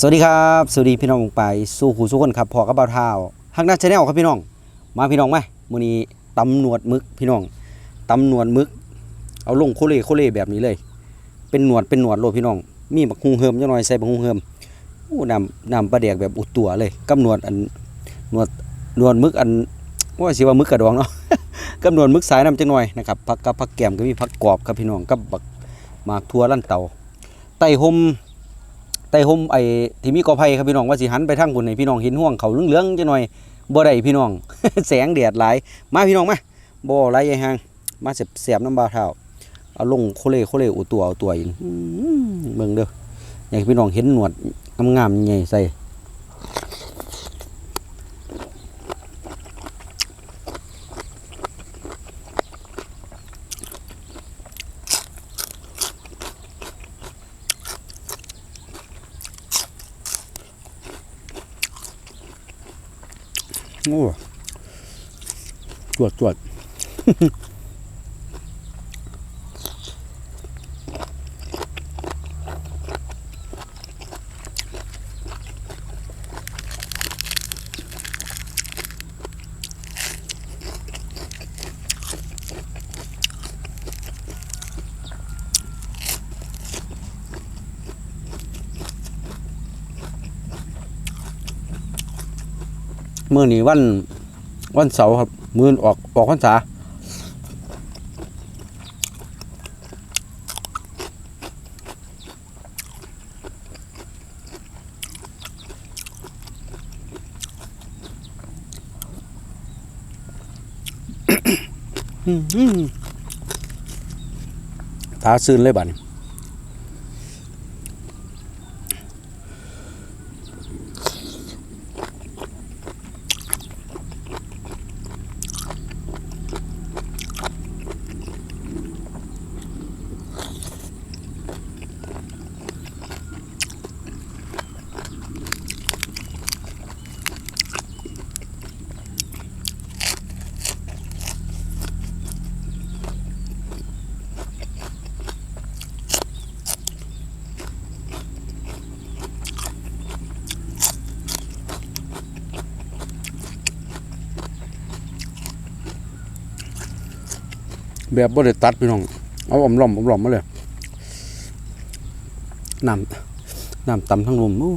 สวัสดีครับสวัสดีพี่น้องไปสู่ขู่สู้คนครับพอกับเบาเท้าฮักนัดชาแนลครับพี่น้อง มาพี่น้องไหมมื้อนี้ตำหนวดมึกพี่น้องตำหนวดมึก เอาลงโคเล่โคเล่แบบนี้เลย เป็นหนวดเป็นหนวดโลพี่น้อง มีบักฮุงเฮิมจังหน่อยใส่บักฮุงเฮิมโอ้น้ำน้ำปลาแดกแบบอุดตัวเลยกับหนวดอันหนวดหนวดมึกอันว่าสิว่ามึกกระดองเนาะกับหนวดมึกสายน้ำจังหน่อยนะครับผักกับผักแกมก็มีผักกรอบครับพี่น้องกับบักหมากทัวลั่นเตาไต่ห่ม ไต่ห่มไอ้ที่มีกอไผ่ครับพี่น้องว่าสิหันไปทางบุญให้พี่น้องเห็นห่วงเขาเหลืองๆจังหน่อยบ่ได้พี่น้อง แสงแดดหลายมาพี่น้องมาบ่หลายใหญ่ห่างมาเสียบน้ำบาเท้าเอาลงโคเลโคเลอุตัวเอาตัวอีกอื้อเบิ่งเด้ออยากพี่น้องเห็นหนวดงามๆใหญ่ใส่ โอ้จวดจวด มื่อนี้วันวันเสาร์ครับ มือออกออกพรรษาตาซื่นเลยบัดน แบบบ่ได้ตัดพี่น้อง เอาอมล่อมอมล่อมมาเลยน้ำน้ำตำทั้งลมอู้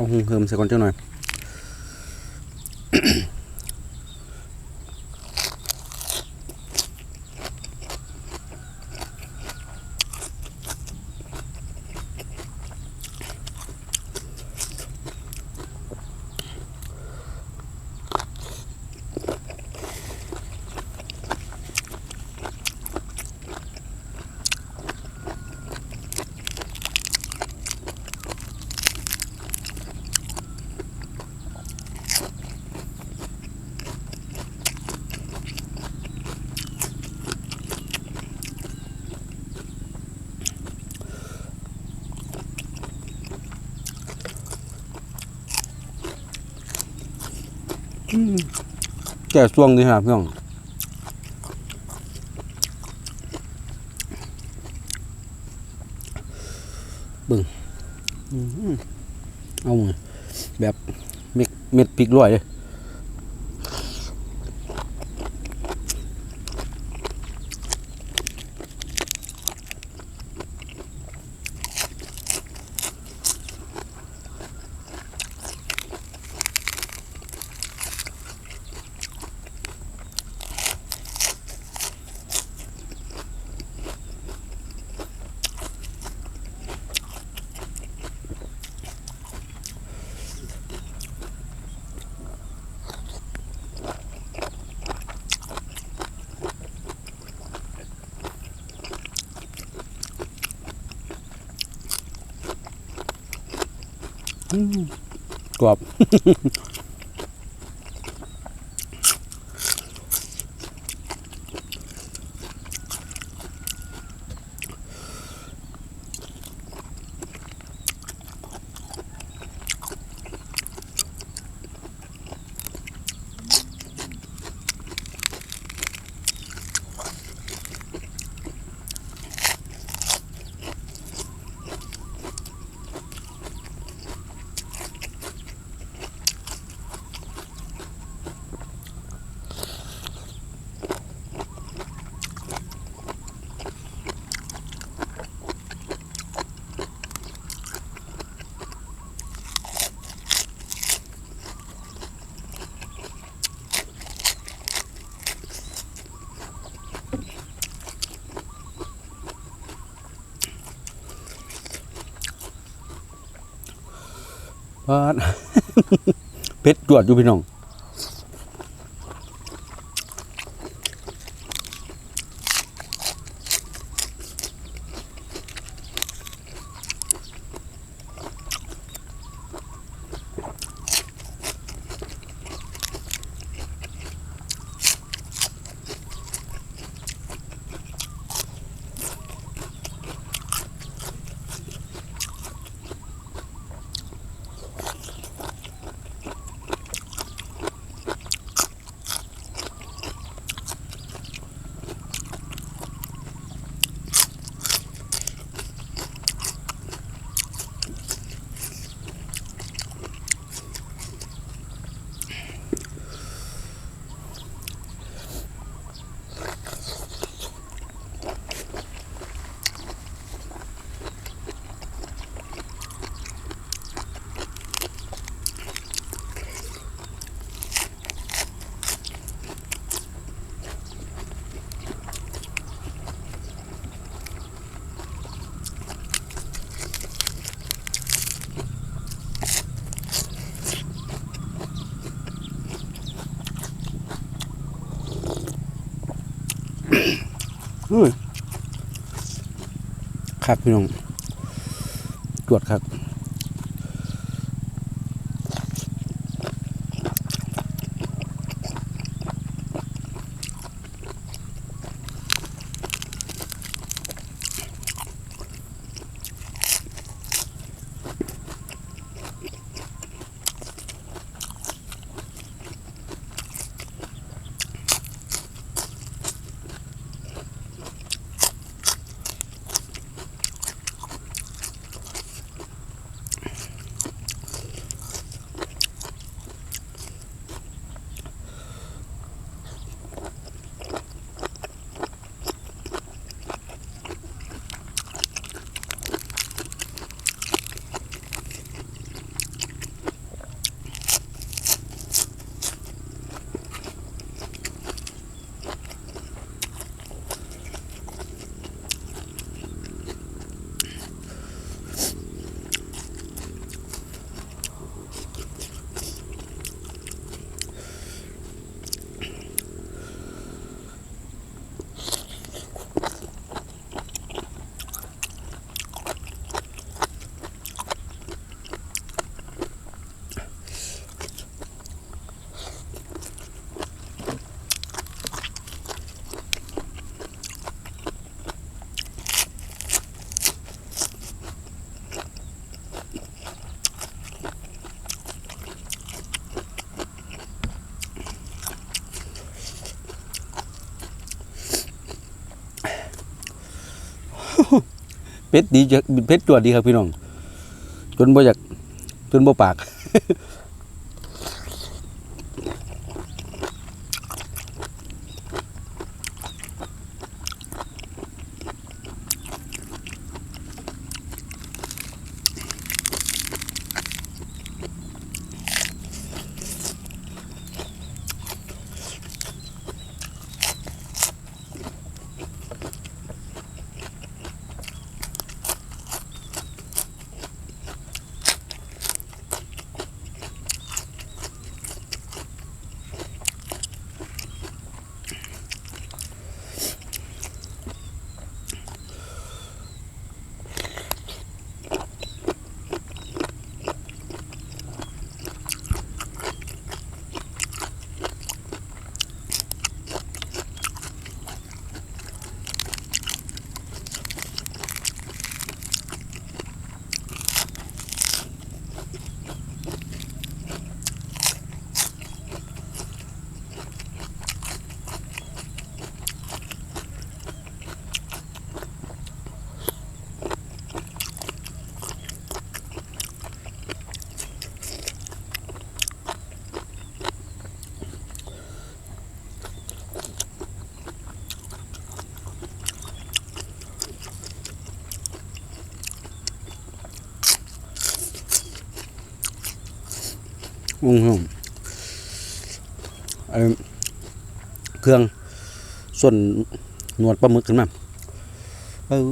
าหุงเฮิม แก่ช่วงนี้ครับพี่น้อนบึ้งเอามือแบบเม็ดเม็ดพริกลอยเลย กรอบ ปาดเพชรจวดอยู่พี่น้อง อุ้ย คักพี่น้องจวดคัก เป็ดดีจะเป็ดจวดดีครับพี่น้อง จนบ่อยากจนบ่ปาก อืมไอ้เครื่องส่วนหนวดปลาหมึกขึ้นมาเอ้ย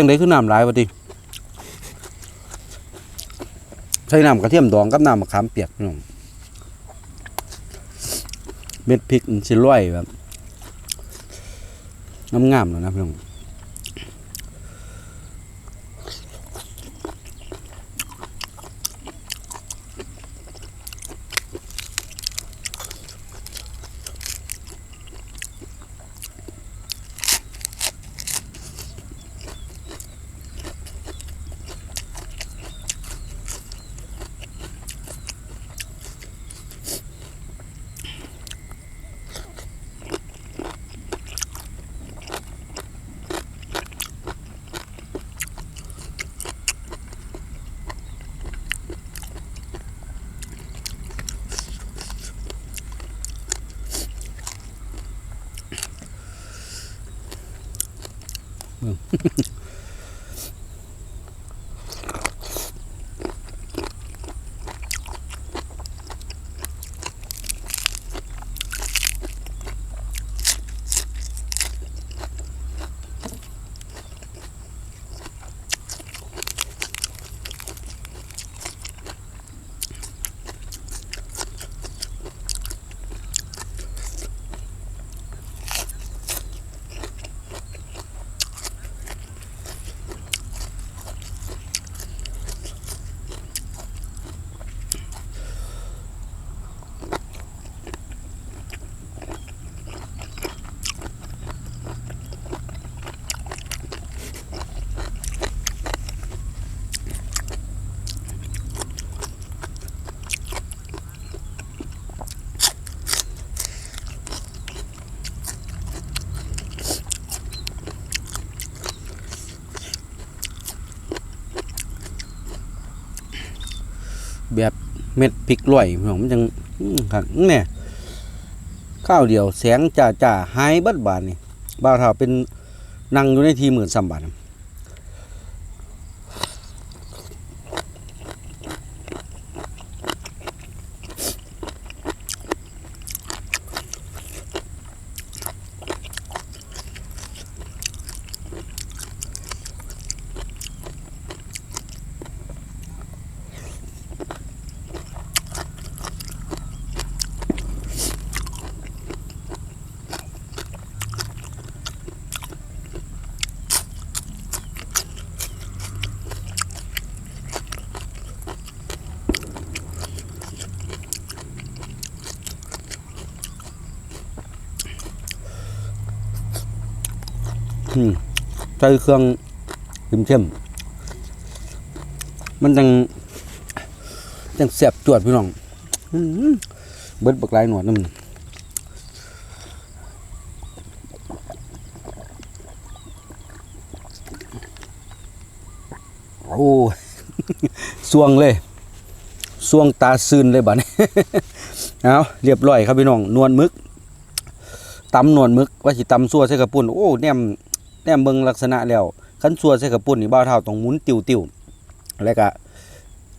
จังไดคือน้ำหลายวะดิใช้น้ำกระเทียมดองกับน้ำมะขามเปียกพี่น้องเม็ดพริกสิร่อยแบบงามๆแล้วนะพี่น้อง เม็ดพริกลอยผมจังหักเนี่ยข้าวเดียวแสงจ่าจ่าหายบัดบานนี่บ่าวเท่าเป็นนั่งอยู่ในทีหมื่นสามบาท ใส่เครื่องเข้มๆมันจังจังแซ่บจวดพี่น้องเบิดบักหลายหนวดนำโอ้สวงเลยสวงตาซึนเลยบัดนี้เอาเรียบร้อยครับพี่น้องนวลมึกตำนวลมึกว่าสิตำซัวใส่กระปุ่นโอ้แนม นมเบิ่งลักษณะแล้วคันซัวใส่กระปุ่นนี่บ่าวเท่าต้องหมุนติวๆแล้วก็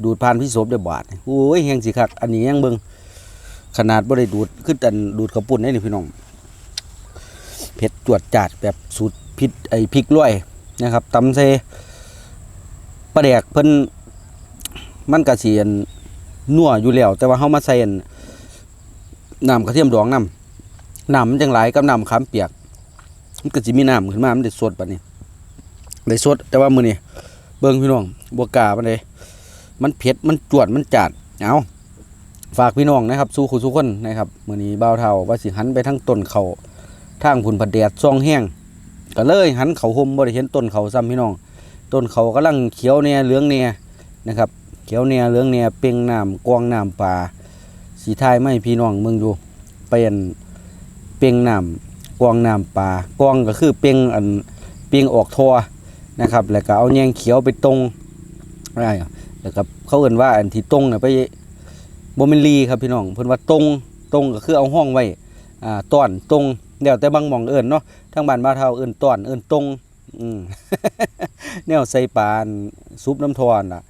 ดูดผ่านพิศพได้บาดโอ้ยแฮงสิคักอันนี้ยังเบิ่งขนาดบ่ได้ดูดคืออันดูดกระปุ่นได้นี่พี่น้องเผ็ดจวดจาดแบบสูตรพริกไอ้พริกล้วยนะครับตำใส่ปลาแดกเพิ่นมันก็สิอันนัวอยู่แล้ว แต่ว่าเฮามาใส่นน้ำกระเทียมดองน้ำน้ำมันจังหลายกับน้ำขามเปียก มันก็สิมีน้ำขึ้นมา มันได้สดบัดนี้ได้สด แต่ว่ามือนี้เบิ่งพี่น้องบ่กาปานใดมันเผ็ด มันจวด มันจัด เอาฝากพี่น้องนะครับ สู้คู่สู้คนนะครับมือนี้เบาเฒ่าว่าสิหันไปทางต้นเขาทางผุนผัดแดดซ่องแห้งก็เลยหันเขาห่มบ่ได้เห็นต้นเขาซ้ำพี่น้อง ต้นเขากำลังเขียวแน่เหลืองแน่นะครับ เขียวเนี่ยเหลืองเนี่ยเป่งน้ำกวางน้ำปลาสีทายไม่พี่น้องเมืองอยู่เป็นเป่งน้ำ กวางน้ำปลากวางก็คือเป่งอันเป่งออกทัวนะครับ แล้วก็เอาแยงเขียวไปตรงอะไรแล้วก็เขาเอ่นว่าอันที่ตรงเนี่ยไปโบเมนลีครับพี่น้องเพิ่นว่าตรงตรงก็คือเอาห้องไว้อ่าต้อนตรงเดี๋ยวแต่บางหม่องเอิ้นเนาะทางบ้านบ้านเฮาเอิ้นต้อนเอิ้นตรงอืมแนวใส่ปลานซุปน้ำทอนอะ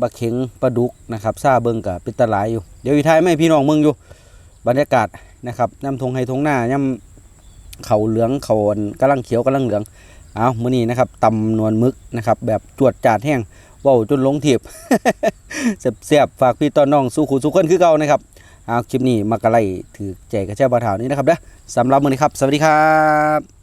บะเข็งปลาดุกนะครับซาเบิงกับเป็นตะหลายอยู่ เดี๋ยวอีท้ายไม่พี่น้องเมืองอยู่ บรรยากาศนะครับน้ำทงไฮทงหน้าย่ำ เขาเหลืองเขากำลังเขียวกำลังเหลืองเอามื้อนี้นะครับตำนวลมึกนะครับ แบบจวดจาดแห้งว้าจนลงเทียบเสียบๆฝากพี่ต้อนน้องสู้ขู่สู้คนคือเก่านะครับเอาคลิปนี้มากระไลถือแจกกระแช่บ่าวเท่านี้นะครับเด้อสำหรับมื้อนี้ครับ สวัสดีครับ